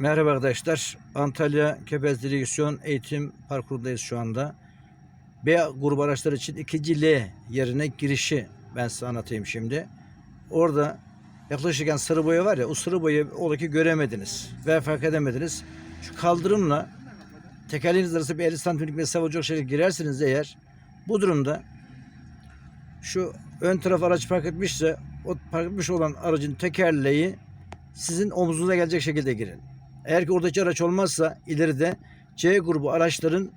Merhaba arkadaşlar. Antalya Kepez Direksiyon Eğitim Parkurundayız şu anda. B grubu araçlar için 2. L yerine girişi ben size anlatayım şimdi. Orada yaklaşırken sarı boya var ya o sarı boyayı ola ki göremediniz veya fark edemediniz. Şu kaldırımla tekerleğiniz arası bir 50 santimlik mesafe olacak şekilde girerseniz eğer bu durumda şu ön taraf araç park etmişse o park etmiş olan aracın tekerleği sizin omuzunuza gelecek şekilde girin. Eğer ki oradaki araç olmazsa ileride C grubu araçların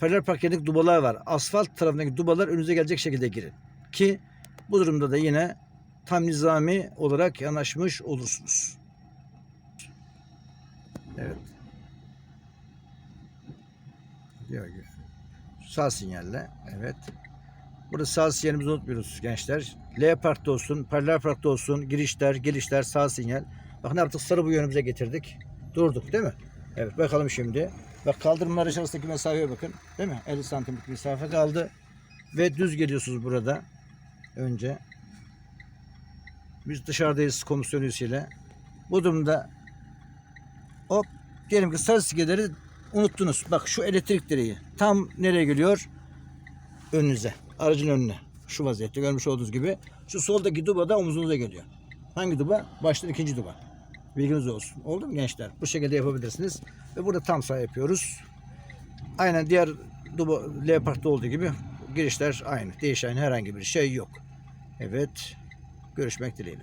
paralel park dubalar var. Asfalt tarafındaki dubalar önünüze gelecek şekilde girin. Ki bu durumda da yine tam nizami olarak yanaşmış olursunuz. Evet. Diyor ki, Sağ sinyalle. Evet. Burada sağ sinyalimizi unutmuyoruz gençler. L parkta olsun, paralel parkta olsun, girişler, gelişler, sağ sinyal. Bak ne yaptık? Sarı bu yönümüze getirdik. Durduk değil mi? Evet bakalım şimdi. Bak kaldırımlar arasındaki mesafeye bakın. Değil mi? 50 santimlik mesafe kaldı. Ve düz geliyorsunuz burada. Önce. Biz dışarıdayız komisyon üyesiyle. Bu durumda hop diyelim ki sarı sigeleri unuttunuz. Bak şu elektrik direği tam nereye geliyor? Önünüze. Aracın önüne. Şu vaziyette görmüş olduğunuz gibi. Şu soldaki duba da omuzunuza geliyor. Hangi duba? Baştan ikinci duba. Bilginiz olsun. Oldu mu gençler? Bu şekilde yapabilirsiniz. Ve burada tam sağ yapıyoruz. Aynen diğer L parkta olduğu gibi girişler aynı. Değişen herhangi bir şey yok. Evet. Görüşmek dileğiyle.